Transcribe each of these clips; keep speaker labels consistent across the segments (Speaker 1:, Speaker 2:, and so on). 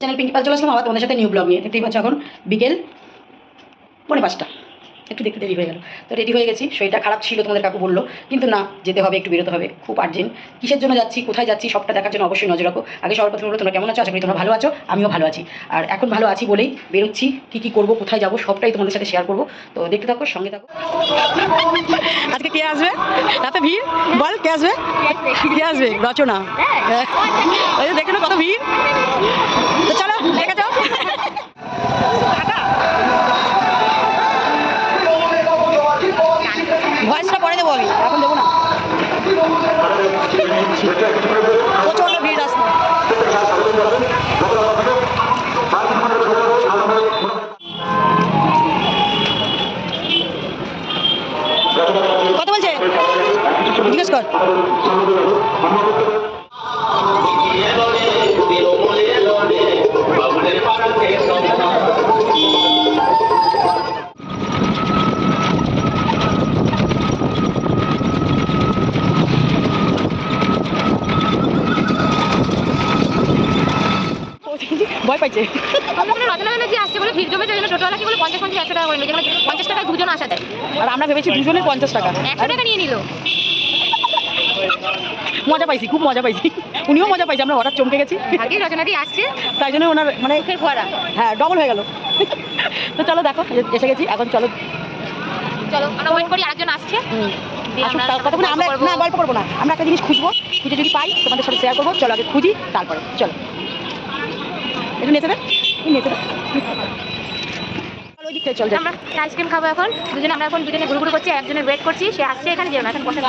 Speaker 1: Channel Pinki পাল চলে আসলাম, আবার তোমাদের সাথে নিউ ব্লগ নিয়ে। দেখতেই পাচ্ছ এখন বিকেল পৌনে পাঁচটা। একটু দেখতে দেরি হয়ে গেল। তো রেডি হয়ে গেছি। শরীরটা খারাপ ছিল, তোমাদের কাকু বলল। কিন্তু না, যেতে হবে, একটু বেরোতে হবে। খুব আর্জেন্ট কিসের জন্য যাচ্ছি, কোথায় যাচ্ছি, সবটা দেখার জন্য অবশ্যই নজর রাখো। আগে সবার প্রথমে বলো, তোমরা কেমন আছো? আশা তোমরা ভালো আছো, আমিও ভালো আছি। আর এখন ভালো আছি বলেই বেরোচ্ছি, কী কী করব, কোথায় যাব, সবটাই তোমাদের সাথে শেয়ার করব। তো দেখতে থাকো, সঙ্গে থাকো। আজকে কে আসবে? রাতে ভিড়? বল, কে আসবে? কে আসবে? রচনা। প্রচণ্ড ভিড় আসবে কত বলছে? জিজ্ঞেস কর। আর আমরা ভেবেছি দুজনের পঞ্চাশ টাকা।
Speaker 2: একশো টাকা নিয়ে নিল।
Speaker 1: মজা পাইছি খুব মজা পাইছি। উনিও মজা পাইছি আমরা হঠাৎ চমকে গেছি।
Speaker 2: আগে রচনাদি আসছে।
Speaker 1: তাই জন্য ওনার মানে হ্যাঁ ডবল হয়ে গেল। তো চলো দেখো এসে গেছি এখন চলো।
Speaker 2: চলো আমরা ওয়েট করি আরেকজন আসছে।
Speaker 1: কতক্ষণ আমরা। না গল্প করব না। আমরা একটা জিনিস খুঁজবো খুঁজে যদি পাই তোমাদের সাথে শেয়ার করব চলো আগে খুঁজি তারপরে। চলো। একটু নেচে দেন চল
Speaker 2: আমরা আইসক্রিম খাব এখন। দুজনে আমরা এখন দুজনে ঘুরু ঘুরু করছি একজনের ওয়েট করছি সে আসছে এখানে না এখন বসে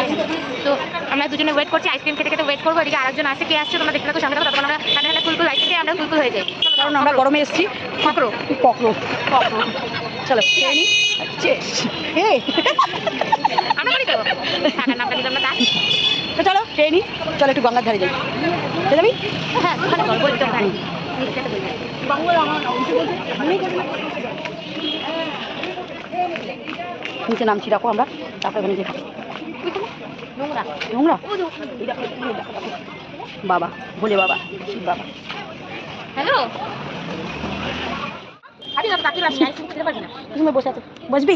Speaker 2: তো আমরা দুজনে ওয়েট করছি আইসক্রিম খেতে খেতে ওয়েট করব এদিকে আরেকজন আসছে কে আসছে তোমরা দেখতে থাকো থাকো তখন আমরা ঠান্ডা ঠান্ডা কুলকুল আইসক্রিম খেয়ে আমরা কুলকুল হয়ে যাই।
Speaker 1: কারণ আমরা গরমে এসেছি।
Speaker 2: পকড়ো
Speaker 1: পকড়ো পকড়ো চলো খেয়ে নি।
Speaker 2: আমরা করি তো টাকার নামটা দিলাম না
Speaker 1: তো চলো খেয়ে নি। চলো একটু গঙ্গার ধারে যাই। চলে যাবি?
Speaker 2: হ্যাঁ ওখানে গল্প
Speaker 1: নিচে নামছি রাখো আমরা। তারপরে ওখানে যেতে
Speaker 2: নোংরা
Speaker 1: দেখো, দেখো, দেখো। বাবা ভোলে বাবা শিব বাবা।
Speaker 2: হ্যালো?
Speaker 1: তুমি বসে আছো। বসবি?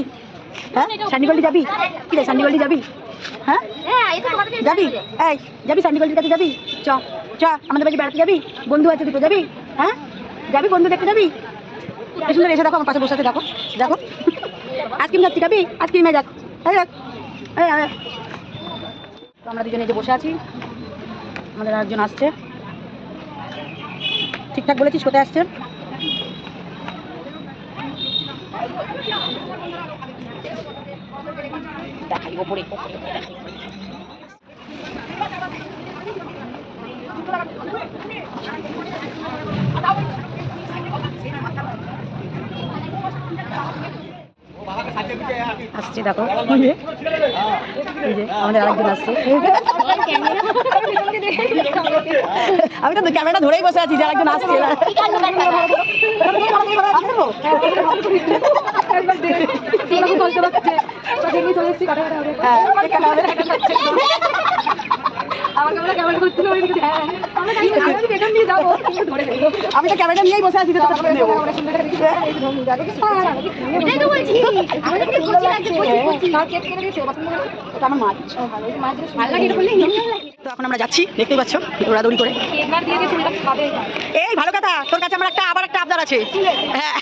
Speaker 1: হ্যাঁ? সান্ডিগল্লি যাবি? কি রে সান্ডিগল্লি যাবি? হ্যাঁ?
Speaker 2: হ্যাঁ
Speaker 1: যাবি? এই যাবি সান্ডিগল্লির কাছে যাবি? চ চ আমাদের বাড়ি বেড়াতে যাবি? বন্ধু আছে দুটো যাবি? হ্যাঁ? যাবি বন্ধু দেখতে যাবি? সুন্দর এসে দেখো আমার পাশে বসে আছে দেখো দেখো। আইসক্রিম খাচ্ছি, খাবি? আইসক্রিমে যাক তো আমরা দুজনে যে বসে আছি। আমাদের একজন আসছে। ঠিকঠাক বলেছিস, কোথায় আসছে? দেখাই ওপরে ওপরে। আসছে দেখো। আমাদের আরেকজন আসছে। আমি তো ক্যামেরাটা ধরেই বসে আছি যে আরেকজন আসছে। হ্যাঁ, আমি তো ক্যামেরাটা নিয়েই বসে আছি তো এখন আমরা যাচ্ছি দেখতেই পাচ্ছ দৌড়াদৌড়ি করে। এই ভালো কথা তোর কাছে আমার একটা আবার একটা আবদার আছে। হ্যাঁ।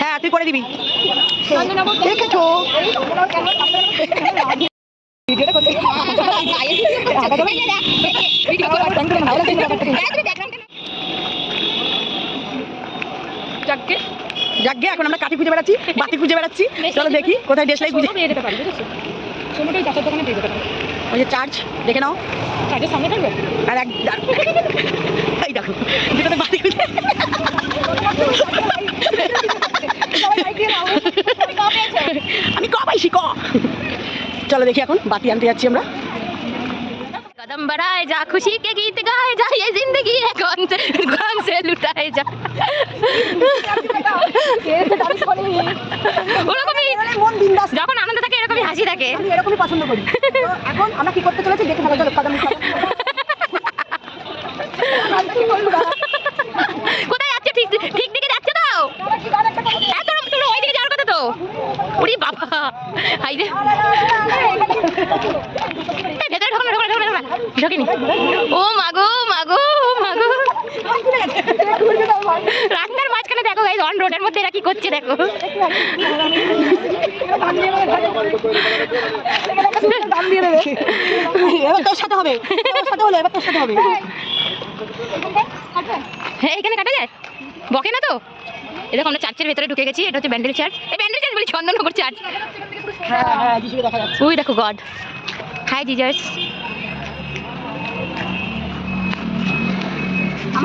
Speaker 1: হ্যাঁ তুই করে দিবি। দেখেছ? ভিডিওটা করতে
Speaker 2: যাকে
Speaker 1: যাকে এখন আমরা কাঠি খুঁজে বেড়াচ্ছি বাতি খুঁজে বেড়াচ্ছি চলো দেখি কোথায় দেশলাই খুঁজে
Speaker 2: পেয়ে যেতে পারি বুঝেছো সোনোটাই চাষের দোকানে পেয়ে যেতে পারি
Speaker 1: ওই যে চার্জ দেখে নাও
Speaker 2: কাজের সামনে থাকবে
Speaker 1: আর এক এই দেখো দুটোতে বাতি খুঁজে আমি ক পাইছি ক চলো দেখি এখন বাতি আনতে যাচ্ছি আমরা
Speaker 2: कदम बढ़ाए जा खुशी के गीत गाए जा ये जिंदगी है कौन से कौन से लुटाए जा ওরকমই
Speaker 1: মন বিন্দাস
Speaker 2: যখন আনন্দ থাকে এরকমই হাসি থাকে।
Speaker 1: আমি এরকমই পছন্দ করি। এখন আমরা কি করতে চলেছি? দেখে ভালো চলো কদম
Speaker 2: কোথায় যাচ্ছে? ঠিক ঠিক দিকে যাচ্ছে তো? এত তোমরা ওই দিকে যাওয়ার কথা তো। ওরে বাবা। হাই রে। ভেতরে ঢোকো না ঢোকো না ঢোকো না, ঢোকো ঢোকেনি। ও মাগো মাগো মাগো রাস্তার এই অন রোডের মধ্যে এরা কি করছে দেখো?
Speaker 1: তোর সাথে হবে তোর সাথে হলো এবার তোর সাথে হবে।
Speaker 2: হ্যাঁ এখানে কাটা যায়? বকে না তো? এরকম আমরা চার্চের ভেতরে ঢুকে গেছি এটা হচ্ছে ব্যান্ডেল চার্চ এই ব্যান্ডেল চার্চ বলি চন্দননগর চার্চ
Speaker 1: দেখা যাচ্ছে
Speaker 2: ওই দেখো গড। হাই জিজার্স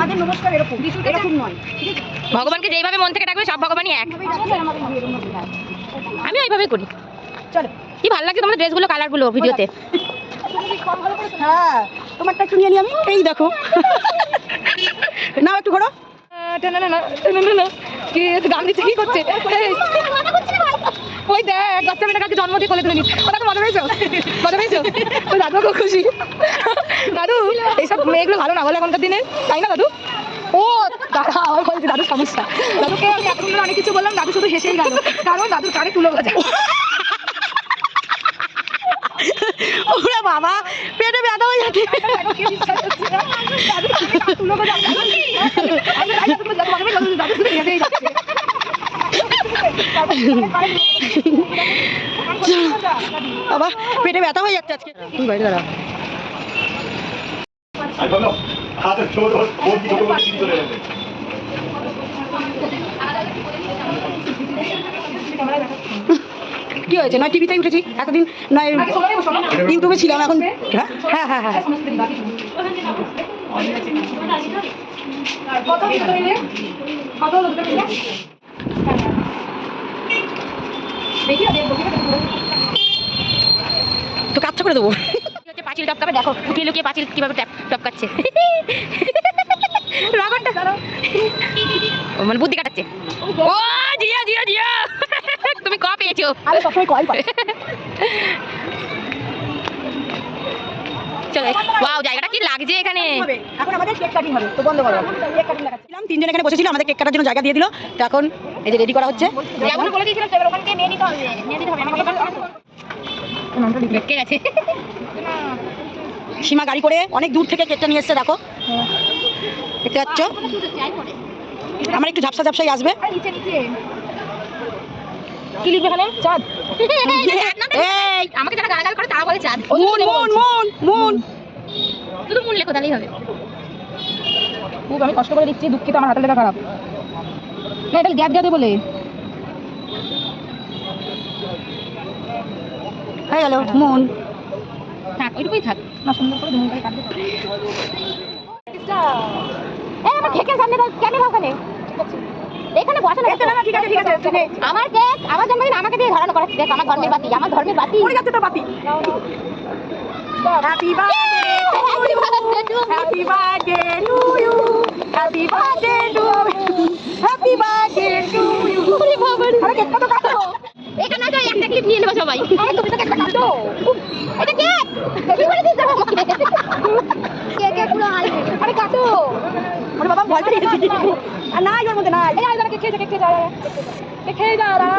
Speaker 1: আমাদের নমস্কার এরকম। এরকম নয়।
Speaker 2: ভগবানকে যেইভাবে মন থেকে ডাকবে সব ভগবানই এক। আমি ওইভাবেই করি।
Speaker 1: চলো।
Speaker 2: কি ভালো লাগছে তোমার ড্রেসগুলো কালারগুলো ভিডিওতে?
Speaker 1: হ্যাঁ তোমারটা একটু নিয়ে নিই আমি। এই দেখো। নাও একটু ঘোরো
Speaker 2: কি গান দিচ্ছে কি করছে? ওই দেখ বাচ্চা মেয়েটা কালকে জন্ম দিয়ে কোলে তুলে নিচ্ছে তো মজা পেয়েছ? মজা পেয়েছ? ওই খুশি। দাদু, এইসব মেয়েগুলো ভালো না বলে এখনকার দিনে, তাই না দাদু? ও, দাদা আমার বলছে দাদুর সমস্যা। দাদুকে আমি ধরে অনেক কিছু বললাম, দাদু শুধু হেসেই গেল। কারণ দাদুর কানে তুলো বাজা।
Speaker 1: ওরে বাবা, পেটে ব্যথা হয়ে যাচ্ছে। বাবা, পেটে ব্যথা হয়ে যাচ্ছে আজকে। তুমি বাইরে
Speaker 3: আই বলো হাতে ছোট ওর ছোট করে চলে যাবে
Speaker 1: কি হয়েছে? নয় টিভিতেই উঠেছি। এতদিন নয় ইউটিউবে ছিলাম এখন। হ্যাঁ হ্যাঁ হ্যাঁ হ্যাঁ। তো কাচ্চা করে দেবো।
Speaker 2: পাঁচিল টপকাবে দেখো লুকিয়ে লুকিয়ে পাঁচিল কীভাবে টপ টপকাচ্ছে।
Speaker 1: করো
Speaker 2: মানে বুদ্ধি কাটাচ্ছে। ও জিয়া জিয়া জিয়া। তুমি ক পেয়েছ?
Speaker 1: আরে সবসময় কয় পাই
Speaker 2: চলো ওয়াও জায়গাটা কি লাগছে এখানে।
Speaker 1: এখন আমাদের কেক কাটিং হবে। তো বন্ধ করো। কেক কাটিং দেখাচ্ছিলাম তিনজন এখানে বসেছিল আমাদের কেক কাটার জন্য জায়গা দিয়ে দিল। তো এখন এই যে রেডি করা হচ্ছে।
Speaker 2: বলে দিয়েছিলাম সেবার নিয়ে নিতে হবে নিয়ে দিতে হবে। গেছে।
Speaker 1: সীমা গাড়ি করে অনেক দূর থেকে কেকটা নিয়ে এসছে দেখো। দেখতে পাচ্ছ? আমার একটু ঝাপসা ঝাপসাই আসবে।
Speaker 2: নিচে নিচে। কি লিখবে এখানে? চাঁদ।
Speaker 1: এই
Speaker 2: আমাকে যারা গালাগাল করে তারা বলে চাঁদ।
Speaker 1: Moon moon moon moon.
Speaker 2: শুধু মূল লেখো তাহলেই হবে।
Speaker 4: খুব আমি কষ্ট করে দিচ্ছি দুঃখিত আমার হাতের লেখা খারাপ। না এটা গ্যাপ দেওয়াতে বলে।
Speaker 1: হয়ে গেল মুন।
Speaker 2: থাক ওইটুকুই থাক।
Speaker 4: না সুন্দর করে কাটবে
Speaker 2: এই আমার কেকের সামনে ক্যামেরা ওখানে। এখানে বসে না
Speaker 1: ঠিক আছে ঠিক আছে
Speaker 2: আমার কেক আমার জন্মদিন আমাকে দিয়ে ধরানো করাচ্ছে। দেখ আমার ধর্মের বাতি আমার ধর্মের বাতি।
Speaker 1: পড়ে যাচ্ছে তো বাতি। Happy birthday happy birthday to you happy birthday to happy birthday to you
Speaker 2: ওরে বাবারে।
Speaker 1: আরে কেকটা তো কাটো।
Speaker 2: এখানে আছে একটা ক্লিপ নিয়ে নেব সবাই। আরে তুমি তো কাটো এটা কি করে দিছ আমাকে কেকে পুরো হাল
Speaker 1: আরে কাটো আরে বাবা ভয় পেয়ে গেছি আর নাই ওর মধ্যে নাই
Speaker 4: এই আইদারা কে খেয়েছে কে খেয়ে যা কে খেয়ে যা আরা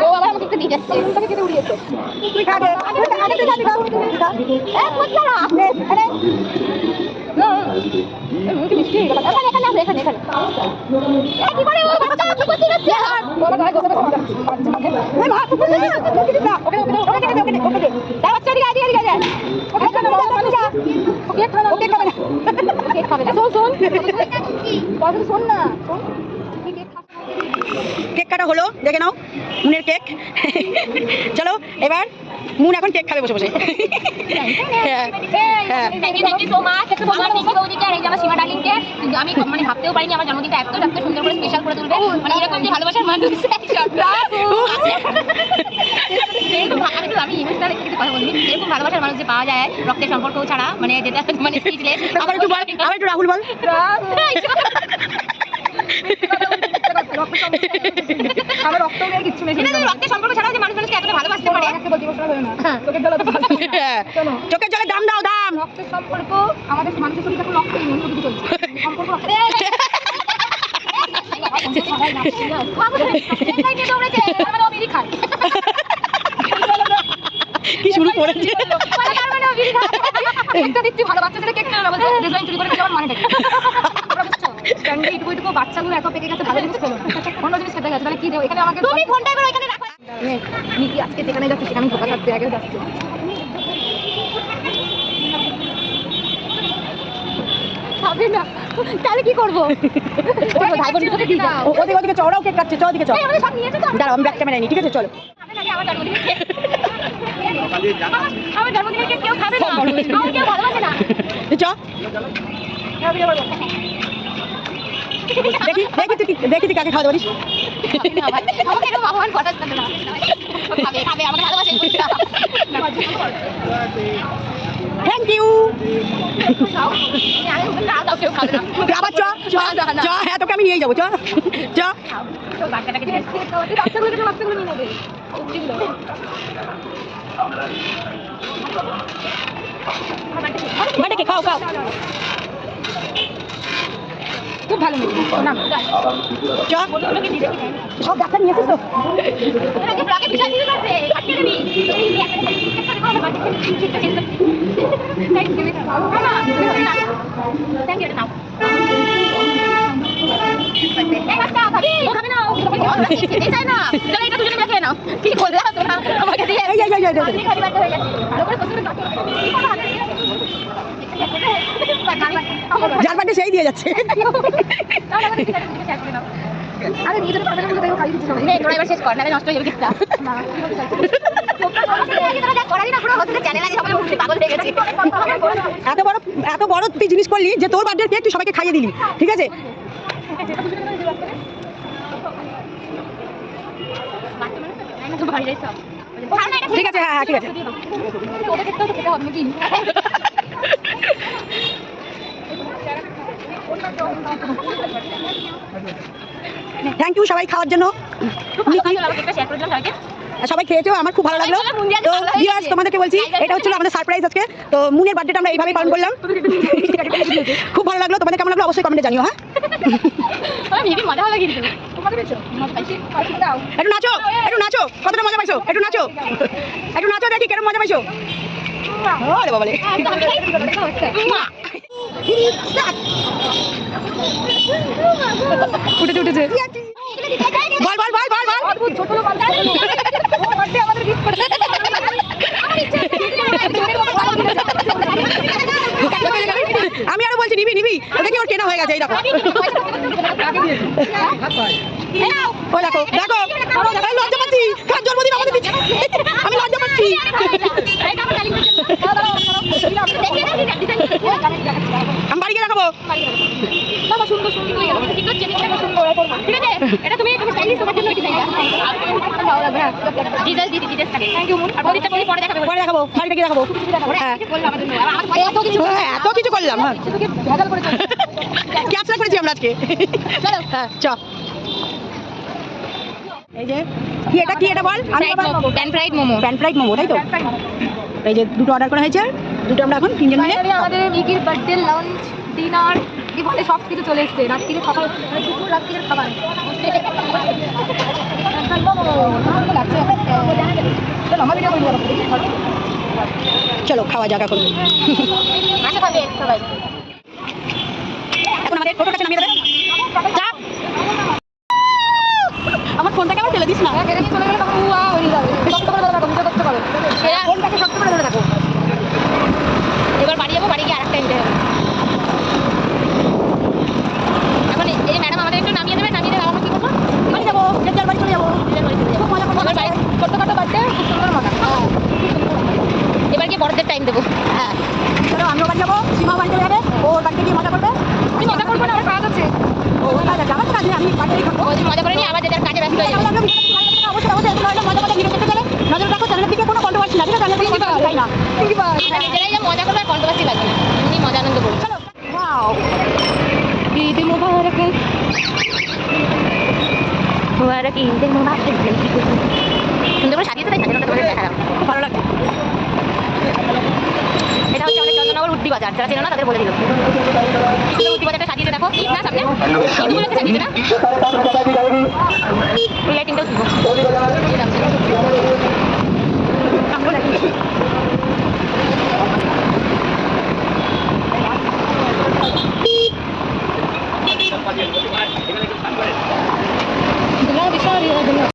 Speaker 2: ও আবার আমাকে একটু দিয়ে যাচ্ছে
Speaker 4: তোকে খেতে উড়িয়েছে
Speaker 1: তুই খা দে আগে তুই খা দিবা
Speaker 2: এ মশলা
Speaker 1: আরে
Speaker 4: মুখে মিষ্টি গেল
Speaker 2: এখানে এখানে আছে এখানে এখানে কি করে ও কি
Speaker 4: বাবা গোসা মাঝে মাঝে
Speaker 1: ওই মা তুই না ওকে দিস না ওকে ওকে ওকে ওকে ওকে ওকে দে
Speaker 2: দাও বাচ্চা দিকে আদিকে আদিকে
Speaker 1: ওকে খাবে না ওকে যা
Speaker 4: ওকে খানা
Speaker 1: ওকে খাবে না
Speaker 2: কেক খাবে না
Speaker 4: শোন শোন শোন না।
Speaker 1: কেক কাটা হলো দেখে নাও মুনের কেক। চলো এবার মুন এখন কেক খাবে বসে বসে। হ্যাঁ হ্যাঁ।
Speaker 2: আমি মানে ভাবতেও পারিনি আমার জন্মদিনটা এত এত সুন্দর করে স্পেশাল করে তুলবে। মানে এরকম যে ভালোবাসার মানুষ আমি কিছু কথা এরকম ভালোবাসার মানুষ যে পাওয়া যায় রক্তের সম্পর্ক ছাড়া মানে যেটা মানে
Speaker 1: আবার একটু বল আবার একটু রাহুল বল।
Speaker 4: আমার রক্ত নেই কিচ্ছু নেই
Speaker 2: রক্তের সম্পর্ক ছাড়াও যে মানুষ মানুষকে এতটা ভালোবাসতে পারে।
Speaker 4: জল
Speaker 1: হ্যাঁ। চোখের জলে দাম দাও দাম।
Speaker 4: রক্তের সম্পর্ক আমাদের মানুষের শরীরে এখন রক্ত অন্য কিছু চলছে।
Speaker 1: কি শুরু করেছে?
Speaker 4: দিচ্ছি ভালো বাচ্চাদের কেক খেলো ডিজাইন চুরি করে আমার বুঝছ এইটুকু বাচ্চাগুলো এত পেকে গেছে ভালো জিনিস খেলো অন্য জিনিস খেতে গেছে তাহলে কি দেবো? এখানে আমাকে তুমি ফোনটা এবার ওইখানে রাখো। মিকি আজকে যেখানে যাচ্ছে সেখানে ধোকা থাকতে আগে যাচ্ছে। না। তাহলে কি করব?
Speaker 1: ওদিকে ওদিকে চড়াও কেক কাটছে চল চল।
Speaker 4: আমাদের সব নিয়েছো তো
Speaker 1: দাঁড়াও আমি ব্যাক ক্যামেরা নিই ঠিক আছে চলো।
Speaker 4: আমার জন্মদিনে কেক কেউ খাবে না। কেউ ভালোবাসে না।
Speaker 1: চ দেখি দেখি তুই দেখি তুই কাকে খাওয়াতে পারিস। থ্যাংক ইউ আমি নিয়ে যাব, চ খাও খাও।
Speaker 4: খুব ভালো মেয়ে না
Speaker 1: চ সব ডাক্তার নিয়ে এসেছিস তো
Speaker 4: ওটাকে ব্লগে পিছনে দিতে পারবে কাটিয়ে দিবি থ্যাংক ইউ থ্যাংক ইউ নাও ও খাবে না ও খেতে চায় না চলো এটা দুজনে দেখে নাও কি করলে তোমরা আমাকে দিয়ে
Speaker 1: এই, এই, এই, এই, এই, এই।
Speaker 4: আমি খালি বাচ্চা হয়ে গেছে ভালো করে পছন্দ কাটো কি করো হাতে
Speaker 1: যার বাড়ি সেই দিয়ে যাচ্ছে।
Speaker 4: আরে নিজের কথা বলতে দেখো খালি কিছু সময় তোরা এবার শেষ কর নালে নষ্ট হয়ে যাবে কেকটা
Speaker 1: এত বড় এত বড় তুই জিনিস করলি যে তোর বার্থডে কেক তুই সবাইকে খাইয়ে দিলি ঠিক আছে? ঠিক আছে হ্যাঁ হ্যাঁ ঠিক আছে
Speaker 4: ওদের দেখতেও তো খেতে হবে নাকি
Speaker 1: থ্যাংক ইউ সবাই খাওয়ার জন্য। সবাই খেয়েছো আমার খুব ভালো লাগল। তো। ভিউয়ার্স তোমাদেরকে বলছি এটা হচ্ছিল আমাদের সারপ্রাইজ আজকে। তো মুনের বার্থডেটা আমরা এইভাবেই পালন করলাম। খুব ভালো লাগল তোমাদের কেমন লাগল? অবশ্যই কমেন্টে জানিও হ্যাঁ? একটু নাচো একটু নাচো কতটা মজা পাইছো? একটু নাচো। একটু নাচো দেখি কেরম মজা পাইছো? আরে বাবালে উঠেছে উঠেছে। বল বল বল বল বল।
Speaker 4: ছোট লোক আমাদের গিফট করে
Speaker 1: আমি আরও বলছি নিবি নিবি। ও দেখি ওর কেনা হয়ে গেছে এই দেখো। ও দেখো দেখো। আমি লজ্জা পাচ্ছি কার জন্মদিন আমাদের দিচ্ছে আমি লজ্জা পাচ্ছি। আমি বাড়ি গিয়ে দেখাবো।
Speaker 4: বাবা সুন্দর সুন্দর হয়ে গেল ঠিক আছে সুন্দর ঠিক আছে এটা তুমি তুমি স্টাইলিশ তোমার জন্য হ্যাঁ দিদি থাকে। থ্যাংক ইউ মুন আর পরে দেখাবে
Speaker 1: পরে। দেখাবো গিয়ে দেখাবো। হ্যাঁ।
Speaker 4: এত কিছু
Speaker 1: হ্যাঁ, এত কিছু করলাম হ্যাঁ।
Speaker 4: ভেজাল করে
Speaker 1: ক্যাপচার করেছি আমরা আজকে?
Speaker 4: চলো।
Speaker 1: হ্যাঁ চ। এই যে কি এটা কি এটা বল? আমি
Speaker 4: pan fried momo.
Speaker 1: Pan fried momo. তাই তো? এই যে দুটো অর্ডার করা হয়েছে। দুটো আমরা এখন তিনজন মিলে
Speaker 4: আমাদের মিকির বার্থডে লাঞ্চ ডিনার বলে সব কিছু চলে এসছে। রাত্রিরে খাবার মানে দুপুর রাত্রিরের খাবার। চলো
Speaker 1: খাওয়া যাক এখন। এখন আমাদের টোটোর কাছে নামিয়ে দেবে? চাপ আমার ফোনটাকে আবার ফেলে দিস না।
Speaker 4: চলে গেলে লাগিয়েছে তাই সাজানোটা তোমাদের দেখালাম
Speaker 1: খুব ভালো লাগছে।
Speaker 4: এটা হচ্ছে আমাদের চন্দননগর উদ্দি বাজার। যারা চেনো না তাদের বলে দিল। উদ্দি বাজারটা সাজিয়েছে দেখো।
Speaker 2: ঈদ না সামনে ঈদগুলো সাজিয়েছে। না লাইটিংটাও Grabe, sorry.